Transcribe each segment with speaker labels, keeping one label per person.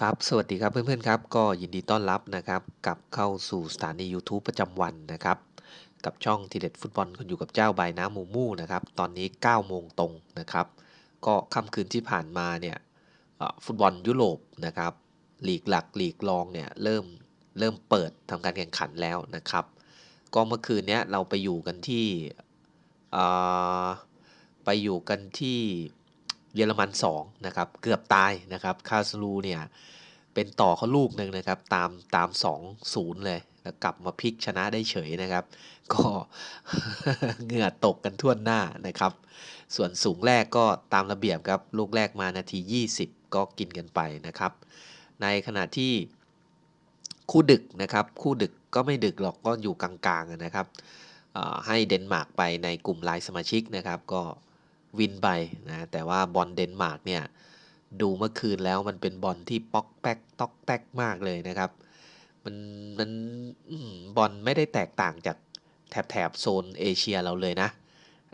Speaker 1: ครับ สวัสดีครับเพื่อนๆครับ ก็ยินดีต้อนรับนะครับกลับเข้าสู่สถานี YouTube ประจำวันนะครับ กับช่องทีเด็ดฟุตบอลคนอยู่กับเจ้าใบน้ำมูมูนะครับ ตอนนี้9โมงตรงนะครับ ก็ค่ำคืนที่ผ่านมาเนี่ยฟุตบอลยุโรปนะครับหลีกหลักหลีกรองเนี่ยเริ่มเริ่มเปิดทำการแข่งขันแล้วนะครับ ก็เมื่อคืนเนี้ยเราไปอยู่กันที่ไปอยู่กันที่ เยอรมัน2นะครับเกือบตายนะครับคาสลูเนี่ยเป็นต่อเขาลูกหนึ่งนะครับตามตาม2-0เลยแล้วกลับมาพลิกชนะได้เฉยนะครับ ก็เหงื่อตกกันทั่วหน้านะครับ ส่วนสูงแรกก็ตามระเบียบครับลูกแรกมานาที 20 ก็กินกันไปนะครับ ในขณะที่คู่ดึกนะครับ คู่ดึกก็ไม่ดึกหรอกก็อยู่กลางๆนะครับให้เดนมาร์กไปในกลุ่มไลน์สมาชิกนะครับ ก็ วินไปนะแต่ว่าบอลเดนมาร์กเนี่ยดูเมื่อคืนแล้วมันเป็นบอลที่ป๊อกแป๊กตอกแตกมากเลยนะครับ มันมันบอลไม่ได้แตกต่างจากแถบแถบโซนเอเชียเราเลยนะ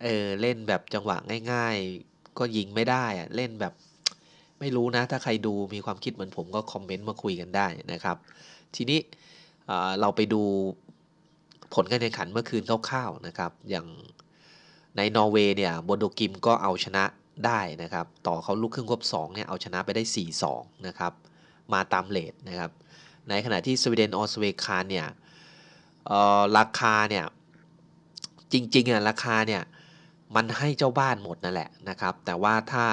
Speaker 1: เออเล่นแบบจังหวะง่าย ๆ ก็ยิงไม่ได้อะเล่นแบบไม่รู้นะ ถ้าใครดูมีความคิดเหมือนผมก็คอมเมนต์มาคุยกันได้นะครับ ทีนี้เราไปดูผลการแข่งขันเมื่อคืนคร่าวๆนะครับ อย่าง ในนอร์เวย์เนี่ยโบโดกิมก็เอาชนะได้นะครับ ต่อเขาลูกครึ่งควบ2เนี่ยเอาชนะไปได้ 4-2 นะครับ มาตามเลทนะครับ ในขณะที่สวีเดนออสเวคานเนี่ยอ่อราคาเนี่ย จริงๆอะราคาเนี่ย มันให้เจ้าบ้านหมดนั่นแหละนะครับ แต่ว่าถ้า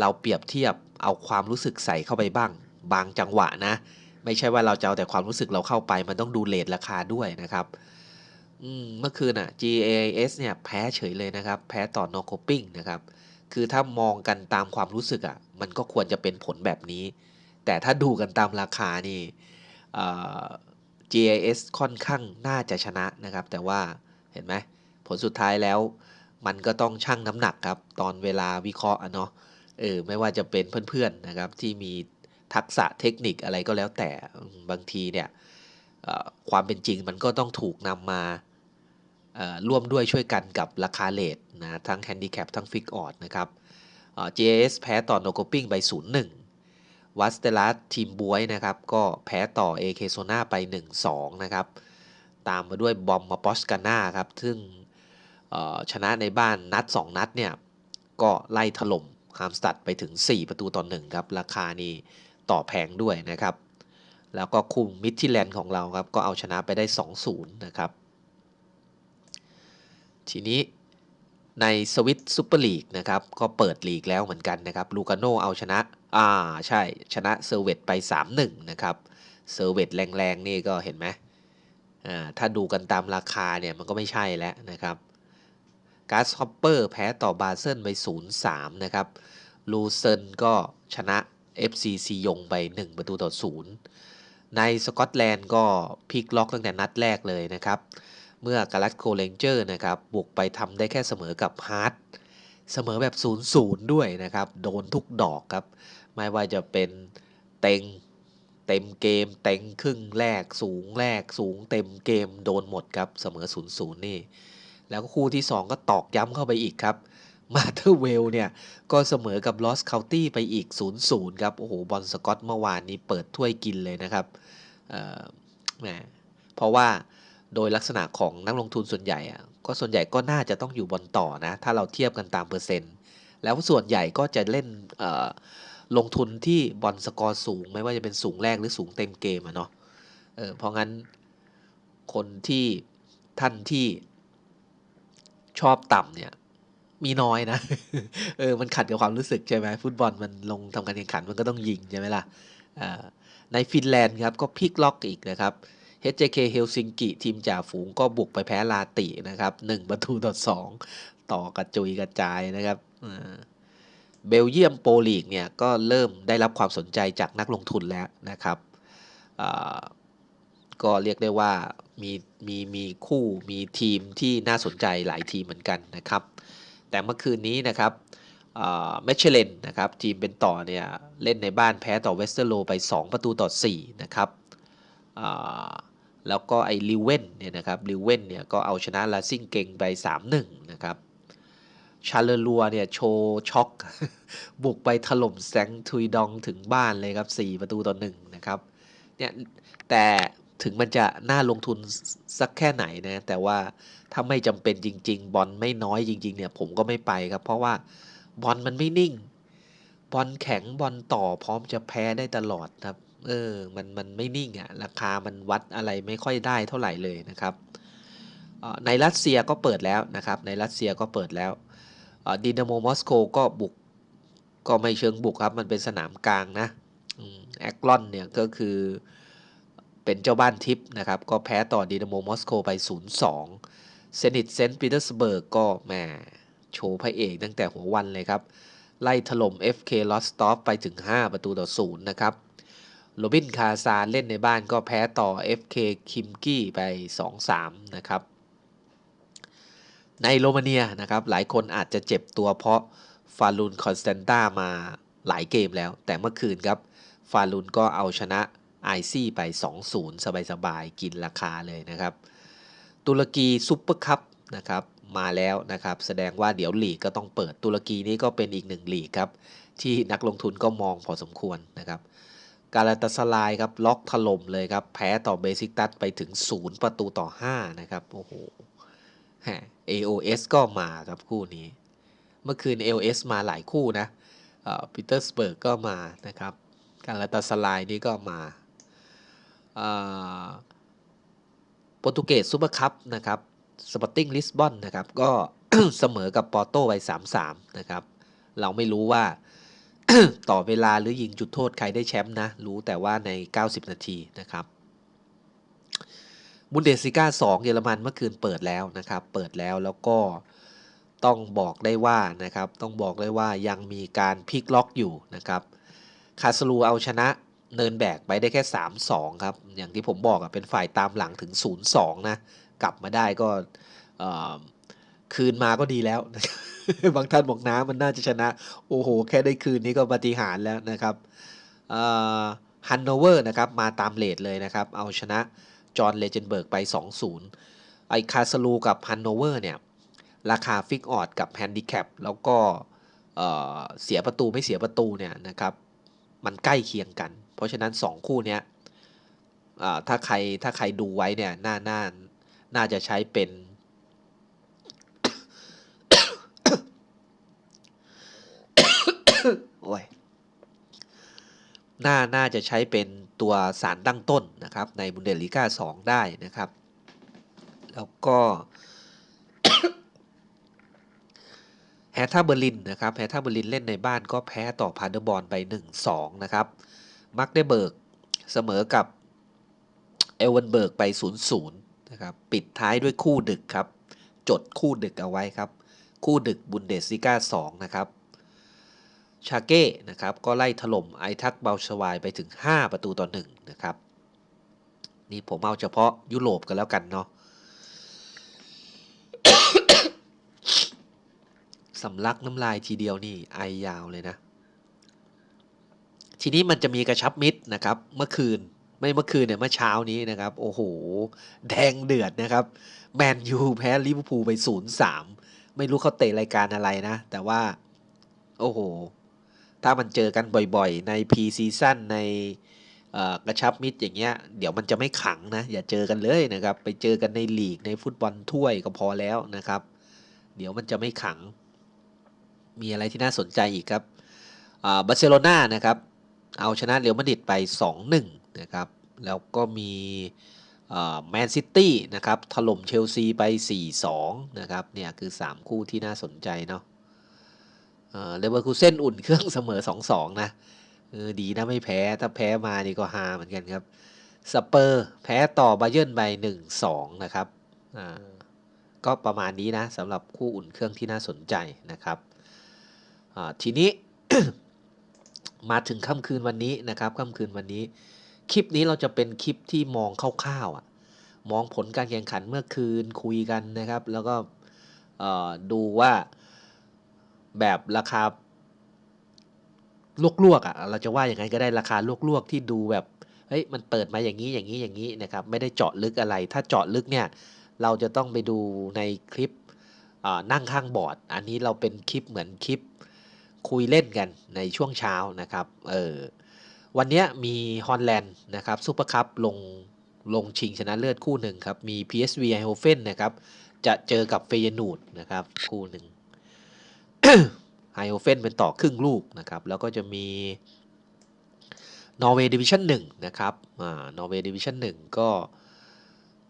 Speaker 1: เราเปรียบเทียบเอาความรู้สึกใส่เข้าไปบ้าง บางจังหวะนะ ไม่ใช่ว่าเราจะเอาแต่ความรู้สึกเราเข้าไป มันต้องดูเลทราคาด้วยนะครับ อืมเมื่อคืนอะ GAS เนี่ยแพ้เฉยเลยนะครับ แพ้ต่อ n o c o p i n g นะครับ คือถ้ามองกันตามความรู้สึกอะ มันก็ควรจะเป็นผลแบบนี้ แต่ถ้าดูกันตามราคานี่เอ่อ GAS ค่อนข้างน่าจะชนะนะครับ แต่ว่าเห็นไหมผลสุดท้ายแล้ว มันก็ต้องชั่งน้ำหนักครับ ตอนเวลาวิเคราะห์อะเนาะเออไม่ว่าจะเป็นเพื่อนๆนะครับ ที่มีทักษะเทคนิคอะไรก็แล้วแต่บางทีเนี่ยความเป็นจริงมันก็ต้องถูกนำมา ร่วมด้วยช่วยกันกับราคาเลทนะทั้งแฮนดิแคปทั้งฟิกออดนะครับเอ่อ JS แพ้ต่อโนโกปิ้งไป 0-1 วัสเตลัสทีมบวยนะครับ ก็แพ้ต่อ AK โซนาไป 1-2 นะครับ ตามมาด้วยบอมมาปอสกาน่าครับ ซึ่งชนะในบ้านนัด 2 นัดเนี่ย ก็ไล่ถล่มฮามสตัดไปถึง 4 ประตูต่อ1ครับ ราคานี่ต่อแพงด้วยนะครับ แล้วก็คุมมิดที่แลนด์ของเราครับ ก็เอาชนะไปได้ 2-0 นะครับ ทีนี้ในสวิตซูเปอร์ลีกนะครับ ก็เปิดลีกแล้วเหมือนกันนะครับลูกาโนเอาชนะ อ่าใช่ชนะเซอร์เวตไป 3-1 นะครับเซอร์เวตแรงๆ นี่ก็เห็นไหมอ่าถ้าดูกันตามราคาเนี่ย มันก็ไม่ใช่แล้วนะครับกาสฮอปเปอร์แพ้ต่อบาเซิลไป 0-3 นะครับลูเซนก็ชนะ FC ซียงไป 1 ประตูต่อ 0 ในสกอตแลนด์ก็พลิกล็อกตั้งแต่นัดแรกเลยนะครับ เมื่อกาลัสโคเลนเจอร์นะครับบุกไปทำได้แค่เสมอกับฮาร์ดเสมอแบบ 0-0 ด้วยนะครับ โดนทุกดอกครับ ไม่ว่าจะเป็นเต็งเต็มเกม เต็งครึ่งแรกสูงแรกสูงเต็มเกมโดนหมดครับ เสมอ 0-0 นี่ แล้วก็คู่ที่ 2 ก็ตอกย้ำเข้าไปอีกครับมาเธอร์เวลเนี่ย ก็เสมอกับลอสเคานตี้ไปอีก 0-0 ครับ โอ้โห บอลสกอตเมื่อวานนี้เปิดถ้วยกินเลยนะครับเอ่อแหมเพราะว่า โดยลักษณะของนักลงทุนส่วนใหญ่อะก็ส่วนใหญ่ก็น่าจะต้องอยู่บอลต่อนะ ถ้าเราเทียบกันตามเปอร์เซ็นต์ แล้วส่วนใหญ่ก็จะเล่นลงทุนที่บอลสกอร์สูง ไม่ว่าจะเป็นสูงแรกหรือสูงเต็มเกมอะเนาะเออเพราะงั้นคนที่ท่านที่ชอบต่ำเนี่ยมีน้อยนะ เออ มันขัดกับความรู้สึกใช่ไหมฟุตบอลมันลงทำการแข่งขันมันก็ต้องยิงใช่ไหมล่ะในฟินแลนด์ครับก็พลิกล็อกอีกนะครับ HJK เฮลซิงกิทีมจ่าฝูงก็บุกไปแพ้ลาตินะครับ1ประตูต่อ2 ต่อกระจุยกระจายนะครับเบลเยียมโปลีกเนี่ยก็เริ่มได้รับความสนใจจากนักลงทุนแล้วนะครับก็เรียกได้ว่ามีมีมีคู่มีทีมที่น่าสนใจหลายทีมเหมือนกันนะครับ แต่เมื่อคืนนี้นะครับเมชเชเลนนะครับทีมเป็นต่อเนี่ยเล่นในบ้านแพ้ต่อเวสเตอร์โลไป 2 ประตูต่อ 4 นะครับ แล้วก็ไอ้ลิเวนเนี่ยนะครับลิเวนเนี่ยก็เอาชนะลาซิงเกงไป 3-1 นะครับชาเลลัวเนี่ยโชว์ช็อก บุกไปถล่มแซงทุยดองถึงบ้านเลยครับ 4 ประตูต่อหนึ่งนะครับเนี่ยแต่ถึงมันจะน่าลงทุนสักแค่ไหนนะแต่ว่าถ้าไม่จำเป็นจริง ๆ บอลไม่น้อยจริง ๆ เนี่ยผมก็ไม่ไปครับ เพราะว่าบอลมันไม่นิ่ง บอลแข็งบอลต่อพร้อมจะแพ้ได้ตลอดครับ เออมันมันไม่นิ่งอะ่ะราคามันวัดอะไรไม่ค่อยได้เท่าไหร่เลยนะครับในรัสเซียก็เปิดแล้วนะครับ ในรัสเซียก็เปิดแล้วดินาโมมอสโกก็บุกก็ไม่เชิงบุกครับ มันเป็นสนามกลางนะแอคลอนเนี่ยก็คือเป็นเจ้าบ้านทิปนะครับ ก็แพ้ต่อดินาโมมอสโกไป 0-2 เซนิตเซนต์ปีเตอร์สเบิร์กก็แหมโชว์พระเอกตั้งแต่หัววันเลยครับ ไล่ถล่ม FK ลอสตอฟไปถึง 5 ประตูต่อ 0 นะครับ โรบินคาซานเล่นในบ้านก็แพ้ต่อ FK คิมกี้ไป 2-3 นะครับ ในโรมาเนียนะครับ หลายคนอาจจะเจ็บตัวเพราะฟาลูนคอนสแตนตามาหลายเกมแล้ว แต่เมื่อคืนครับ ฟาลูนก็เอาชนะไอซี่ไป 2-0 สบายๆ กินราคาเลยนะครับ ตุรกีซุปเปอร์คัพนะครับมาแล้วนะครับ แสดงว่าเดี๋ยวลีกก็ต้องเปิดตุรกีนี้ก็เป็นอีกหนึ่งลีกครับ ที่นักลงทุนก็มองพอสมควรนะครับ กาลาตาสลายครับล็อกถล่มเลยครับ แพ้ต่อเบสิกตัสไปถึง 0 ประตูต่อ 5 นะครับ โอ้โห AOS ก็มาครับคู่นี้ เมื่อคืน AOS มาหลายคู่นะปีเตอร์สเบิร์กก็มานะครับ กาลาตาสลายนี่ก็มาโปรตุเกสซูเปอร์คัพนะครับสปอร์ติ้งลิสบอนนะครับ ก็เสมอกับปอร์โตไว้3-3 นะครับ เราไม่รู้ว่า ต่อเวลาหรือยิงจุดโทษใครได้แชมป์นะ รู้แต่ว่าใน 90 นาทีนะครับบุนเดสิก้า2เยอรมันเมื่อคืนเปิดแล้วนะครับ เปิดแล้วแล้วก็ต้องบอกได้ว่านะครับ ต้องบอกได้ว่ายังมีการพลิกล็อกอยู่นะครับคาสลูเอาชนะเนินแบกไปได้แค่ 3-2 ครับ อย่างที่ผมบอกอะเป็นฝ่ายตามหลังถึง 0-2 นะ กลับมาได้ก็ คืนมาก็ดีแล้ว บางท่านบอกน้ำมันน่าจะชนะ โอ้โห แค่ได้คืนนี้ก็ปฏิหารแล้วนะครับฮันโนเวอร์นะครับ มาตามเลทเลยนะครับ เอาชนะจอห์นเลเจนเบิร์กไป 2-0 ไอคาสลูกับฮันโนเวอร์เนี่ย ราคาฟิกออดกับแฮนดิแคปแล้วก็เสียประตูไม่เสียประตูเนี่ยนะครับ มันใกล้เคียงกัน เพราะฉะนั้น 2 คู่เนี้ยถ้าใครถ้าใครดูไว้เนี่ยน่าน่าน่าจะใช้เป็น โอ้ยน่าน่าจะใช้เป็นตัวสารตั้งต้นนะครับ ในบุนเดลิก้า2ได้นะครับ แล้วก็แฮท่าเบอร์ลินนะครับแฮท่าเบอร์ลินเล่นในบ้านก็แพ้ต่อพาเดอร์บอลไป 1-2 นะครับ มักได้เบิร์กเสมอกับเอเวนเบิร์กไป 0-0 นะครับ ปิดท้ายด้วยคู่ดึกครับ จดคู่ดึกเอาไว้ครับ คู่ดึกบุนเดสซิก้า2นะครับ ชาเก้นะครับก็ไล่ถล่มไอทักเบลชวายไปถึง 5 ประตูต่อ1นะครับนี่ผมเอาเฉพาะยุโรปกันแล้วกันเนาะสำลักน้ำลายทีเดียวนี่ไอยาวเลยนะ ทีนี้มันจะมีกระชับมิดนะครับ เมื่อคืนไม่เมื่อคืนเนี่ยเมื่อเช้านี้นะครับ โอ้โห แดงเดือดนะครับ แมนยูแพ้ลิเวอร์พูลไป 0 3 ไม่รู้เขาเตะรายการอะไรนะ แต่ว่า โอ้โห ถ้ามันเจอกันบ่อยๆ ในพีซีซั่นในกระชับมิตรอย่างเงี้ยเดี๋ยวมันจะไม่ขังนะ อย่าเจอกันเลยนะครับ ไปเจอกันในลีกในฟุตบอลถ้วยก็พอแล้วนะครับ เดี๋ยวมันจะไม่ขัง มีอะไรที่น่าสนใจอีกครับบาร์เซโลนานะครับ เอาชนะเรอัลมาดริดไป 2-1 นะครับ แล้วก็มีแมนซิตี้นะครับถล่มเชลซีไป 4-2 นะครับเนี่ยคือ 3 คู่ที่น่าสนใจเนาะ เลเวอร์คูเซ่นอุ่นเครื่องเสมอ2-2นะเออดีนะไม่แพ้ ถ้าแพ้มานี่ก็ฮาเหมือนกันครับสเปอร์แพ้ต่อบาเยิร์นไป1-2นะครับอ่าก็ประมาณนี้นะสำหรับคู่อุ่นเครื่องที่น่าสนใจนะครับทีนี้มาถึงค่ำคืนวันนี้นะครับค่ำคืนวันนี้ คลิปนี้เราจะเป็นคลิปที่มองคร่าวๆอะมองผลการแข่งขันเมื่อคืนคุยกันนะครับ แล้วก็ดูว่า แบบราคาลวกๆอะเราจะว่าอย่างไงก็ได้ราคาลวกๆที่ดูแบบเฮ้ยมันเปิดมาอย่างนี้อย่างนี้อย่างนี้นะครับไม่ได้เจาะลึกอะไร ถ้าเจาะลึกเนี่ยเราจะต้องไปดูในคลิปนั่งข้างบอร์ด อันนี้เราเป็นคลิปเหมือนคลิปคุยเล่นกันในช่วงเช้านะครับเออวันนี้มีฮอลแลนด์นะครับซูเปอร์คัพลงลงชิงชนะเลิศคู่หนึ่งครับ มี PSV e i n d h o v e n นะครับจะเจอกับเฟยนูดนะครับคู่หนึ่ง ไฮโอเฟนเป็นต่อครึ่งลูกนะครับ แล้วก็จะมีนอร์เวย์ดิวิชั่นหนึ่งนะครับนอร์เวย์ดิวิชั่นหนึ่งก็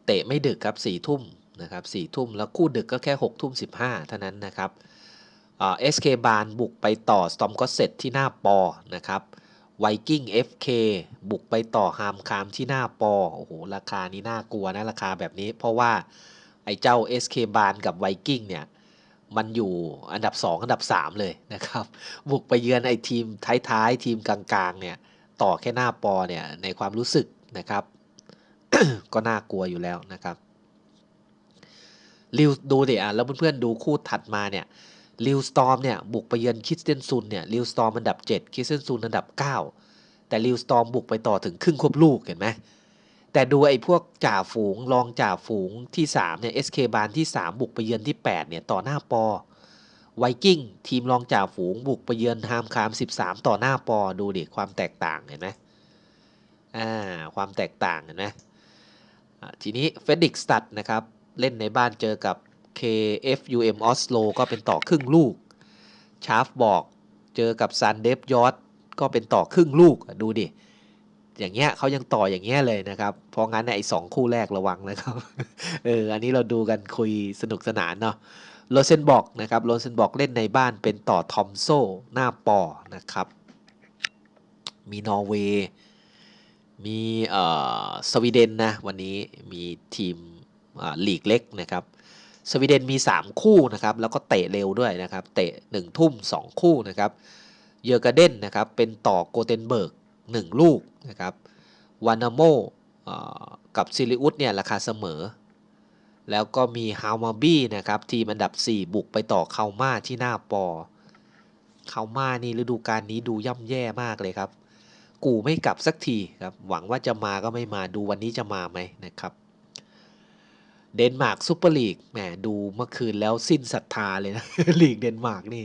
Speaker 1: เตะไม่ดึกครับสี่ทุ่มนะครับสี่ทุ่มแล้วคู่ดึกก็แค่หกทุ่มสิบห้าเท่านั้นนะครับเอสเคบานบุกไปต่อสตอมก็เซตที่หน้าปอนะครับไวกิ้ง FK บุกไปต่อฮามคามที่หน้าปอโอ้โหราคานี้น่ากลัวนะราคาแบบนี้ เพราะว่าไอ้เจ้า SK บานกับไวกิ้งเนี่ย มันอยู่อันดับ 2 อันดับ 3 เลยนะครับ บุกไปเยือนไอ้ทีมท้ายๆ ทีมกลางๆเนี่ยต่อแค่หน้าปอเนี่ยในความรู้สึกนะครับ ก็น่ากลัวอยู่แล้วนะครับริวดูดิอะแล้วเพื่อนๆดูคู่ถัดมาเนี่ยริวสตอมเนี่ยบุกไปเยือนคิสเตนซุนเนี่ยริวสตอมอันดับ 7คิสเตนซุนอันดับ 9 แต่ริวสตอมบุกไปต่อถึงครึ่งควบลูกเห็นไหม แต่ดูไอ้พวกจ่าฝูงรองจ่าฝูงที่3เนี่ย SK บานที่ 3 บุกไปเยือนที่ 8 เนี่ย ต่อหน้าปอไวกิ้งทีมรองจ่าฝูงบุกไปเยือนฮามคาม 13 ต่อหน้าปอดูดิความแตกต่างเห็นไหมอ่าความแตกต่างเห็นไหมทีนี้เฟดิกสตัดนะครับ เล่นในบ้านเจอกับ KFUM ออสโลก็เป็นต่อครึ่งลูก ชาร์ฟบอกเจอกับซันเดฟยอดก็เป็นต่อครึ่งลูกดูดิ อย่างเงี้ยเขายังต่ออย่างเงี้ยเลยนะครับ เพราะงั้นไอ้สองคู่แรกระวังนะครับ เออ อันนี้เราดูกันคุยสนุกสนานเนาะโรเซนบอกนะครับโรเซนบอกเล่นในบ้านเป็นต่อทอมโซหน้าปอนะครับ มีนอร์เวย์มีเอ่อสวีเดนนะวันนี้มีทีมลีกเล็กนะครับสวีเดนมี 3 คู่นะครับแล้วก็เตะเร็วด้วยนะครับ เตะ1ทุ่ม 2 คู่นะครับเยอร์กาเดนนะครับเป็นต่อโกเทนเบิร์ก 1 ลูกนะครับวานาโมกับซิลิอุสเนี่ยราคาเสมอ แล้วก็มีฮาวมาบี้นะครับทีมอันดับ 4 บุกไปต่อเคาม่าที่หน้าปอเคาม่านี่ฤดูกาลนี้ดูย่ำแย่มากเลยครับ กูไม่กลับสักทีครับหวังว่าจะมาก็ไม่มาดูวันนี้จะมาไหมนะครับเดนมาร์กซูเปอร์ลีกแหมดูเมื่อคืนแล้วสิ้นศรัทธาเลยนะลีกเดนมาร์กนี่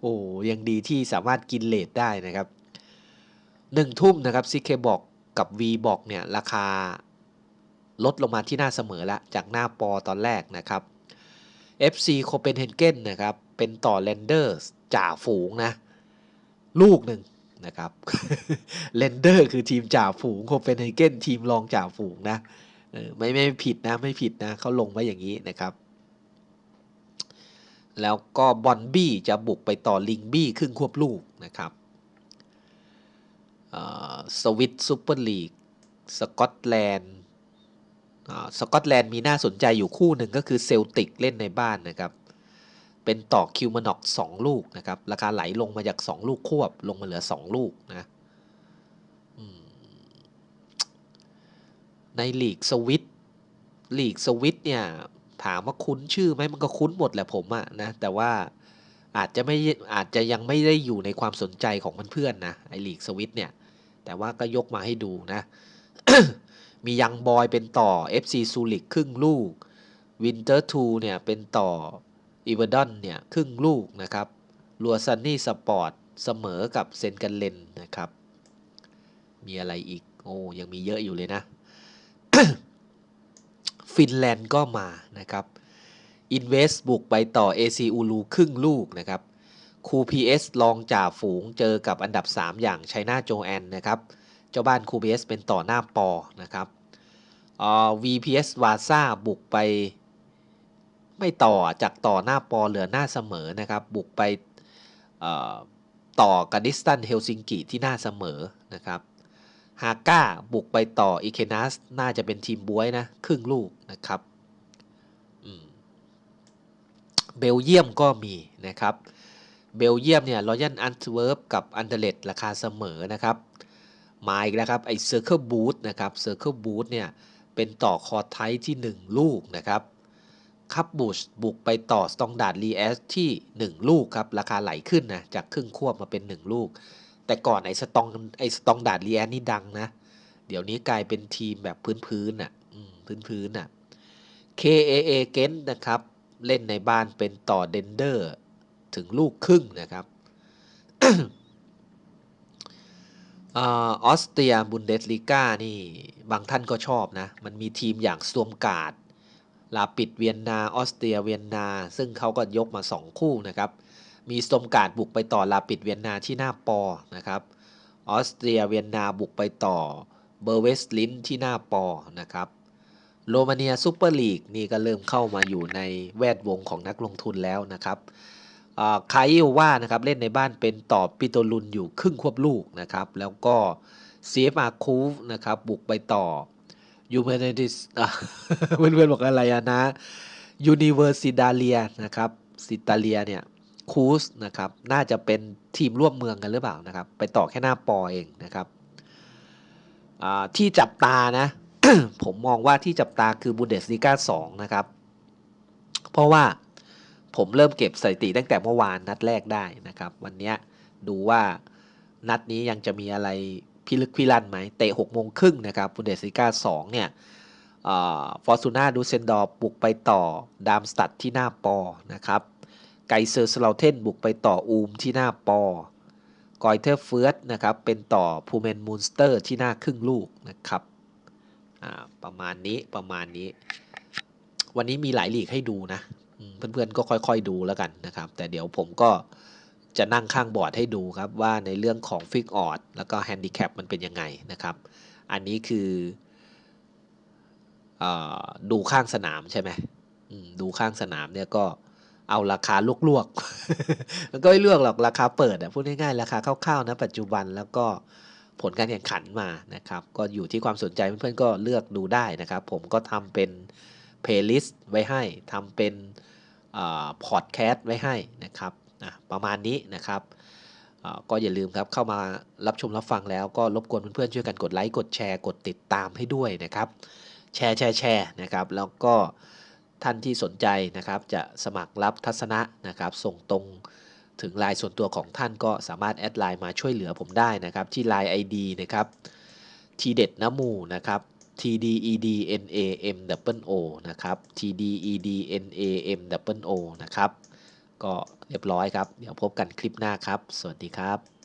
Speaker 1: โอ้ยังดีที่สามารถกินเลทได้นะครับ หนึ่งทุ่มนะครับซีเคบอกกับ V บอกเนี่ยราคาลดลงมาที่หน้าเสมอละจากหน้าปอตอนแรกนะครับ FC โคเปนเฮเกนนะครับ เป็นต่อแลนเดอร์จ่าฝูงนะ ลูกหนึ่งนะครับเลนเดอร์คือทีมจ่าฝูงโคเปนเฮเกนทีมรองจ่าฝูงนะไม่ไม่ผิดนะไม่ผิดนะเขาลงไว้อย่างนี้นะครับ แล้วก็บอนบี้จะบุกไปต่อลิงบี้ครึ่งควบลูกนะครับ สวิตซูเปอร์ลีกสกอตแลนด์สกอตแลนด์มีน่าสนใจอยู่คู่หนึ่งก็คือเซลติกเล่นในบ้านนะครับ เป็นต่อคิวมานอก2ลูกนะครับ ราคาไหลลงมาจาก 2 ลูกควบลงมาเหลือ 2 ลูกนะในลีกสวิตลีกสวิตเนี่ยถามว่าคุ้นชื่อไหมมันก็คุ้นหมดแหละผมอะนะ แต่ว่าอาจจะไม่อาจจะยังไม่ได้อยู่ในความสนใจของเพื่อนๆนะไอลีกสวิตเนี่ย แต่ว่าก็ยกมาให้ดูนะ มียังบอยเป็นต่อ FC ซูริกครึ่งลูกวินเตอร์ทูเนี่ยเป็นต่ออีเวอร์ดอนเนี่ยครึ่งลูกนะครับลัวซันนี่สปอร์ตเสมอกับเซนกันเลนนะครับ มีอะไรอีก โอ้ยังมีเยอะอยู่เลยนะ ฟินแลนด์ก็มานะครับอินเวสบุกไปต่อ AC อูลูครึ่งลูกนะครับ คูพีเอสลองจ่าฝูงเจอกับอันดับ 3 อย่างไชน่าโจแอนนะครับ เจ้าบ้านคูพีเอสเป็นต่อหน้าปอนะครับเอ่อ VPS วาซ่าบุกไปไม่ต่อจากต่อหน้าปอเหลือหน้าเสมอนะครับ บุกไปต่อกับดิสตันเฮลซิงกิที่หน้าเสมอนะครับฮาก้าบุกไปต่ออีเคนัสน่าจะเป็นทีมบวยนะ ครึ่งลูกนะครับเบลเยียมก็มีนะครับ เบลเยียมเนี่ยรอยัลอันเวิร์บกับอันเดเลตราคาเสมอนะครับ มาอีกแล้วครับไอเซอร์เคิลบูทนะครับเซอร์เคิลบูทเนี่ยเป็นต่อคอร์ไทที่ 1 ลูกนะครับคับบูชบุกไปต่อสตองดาร์ดรีแอสที่ 1 ลูกครับ ราคาไหลขึ้นนะ จากครึ่งควบมาเป็น 1 ลูก แต่ก่อนไอสตองไอสตองดาร์ดรีแอสนี่ดังนะ เดี๋ยวนี้กลายเป็นทีมแบบพื้นๆน่ะพื้นพื้นน่ะ KAA เกนนะครับ เล่นในบ้านเป็นต่อเดนเดอร์ ถึงลูกครึ่งนะครับออสเตรียบุนเดสลีกานี่บางท่านก็ชอบนะ มันมีทีมอย่างสวมกาดลาปิดเวียนนาออสเตรียเวียนนา ซึ่งเขาก็ยกมา 2 คู่นะครับ มีสวมกาดบุกไปต่อลาปิดเวียนนาที่หน้าปอนะครับออสเตรียเวียนนาบุกไปต่อเบอร์เวสลินที่หน้าปอนะครับโรมาเนียซูเปอร์ลีกนี่ก็เริ่มเข้ามาอยู่ในแวดวงของนักลงทุนแล้วนะครับ คายิว่านะครับเล่นในบ้านเป็นต่อปิโตลุนอยู่ครึ่งควบลูกนะครับ แล้วก็เซียมาคูฟนะครับบุกไปต่อยูเมเนติสเพื่อนๆบอกอะไรนะยูนิเวอร์ซิดาเลียนะครับซิตาเลียเนี่ยคูสนะครับน่าจะเป็นทีมร่วมเมืองกันหรือเปล่านะครับ ไปต่อแค่หน้าปอเองนะครับที่จับตานะ ผมมองว่าที่จับตาคือบุนเดสลีกา2นะครับ เพราะว่า ผมเริ่มเก็บสถิติตั้งแต่เมื่อวานนัดแรกได้นะครับ วันนี้ดูว่านัดนี้ยังจะมีอะไรพิลึกพิลั่นไหมเตะ6โมงครึ่งนะครับบุนเดสลีกา2เนี่ยฟอร์ซูน่าดูเซนดอร์บุกไปต่อดามสตัดที่หน้าปอนะครับไกเซอร์สลาเทนบุกไปต่ออูมที่หน้าปอกอยเทอร์เฟิร์สนะครับเป็นต่อพูเมนมูนสเตอร์ที่หน้าครึ่งลูกนะครับประมาณนี้ประมาณนี้ วันนี้มีหลายลีกให้ดูนะ เพื่อนๆก็ค่อยๆดูแล้วกันนะครับ แต่เดี๋ยวผมก็จะนั่งข้างบอร์ดให้ดูครับว่าในเรื่องของฟิกออดแล้วก็แฮนดิแคปมันเป็นยังไงนะครับ อันนี้คืออดูข้างสนามใช่ไหมดูข้างสนามเนี่ยก็เอาราคาลวกๆมันก็ไม่เลือกหรอกราคาเปิดอะพูดง่ายๆราคาคร่าวๆนะปัจจุบันแล้วก็ผลการแข่งขันมานะครับ ก็อยู่ที่ความสนใจเพื่อนๆก็เลือกดูได้นะครับ ผมก็ทำเป็นเพลย์ลิสต์ไว้ให้ทำเป็น พอดแคสต์ไว้ให้นะครับประมาณนี้นะครับก็อย่าลืมครับเข้ามารับชมรับฟังแล้วก็รบกวนเพื่อนๆช่วยกันกดไลค์กดแชร์กดติดตามให้ด้วยนะครับ แชร์แชร์แชร์นะครับ แล้วก็ท่านที่สนใจนะครับจะสมัครรับทัศนะนะครับ ส่งตรงถึงไลน์ส่วนตัวของท่านก็สามารถแอดไลน์มาช่วยเหลือผมได้นะครับ ที่ไลน์ ID นะครับทีเด็ดน้ำมูนะครับ T D E D N A M W O นะครับ T D E D N A M W O นะครับ ก็เรียบร้อยครับ เดี๋ยวพบกันคลิปหน้าครับ สวัสดีครับ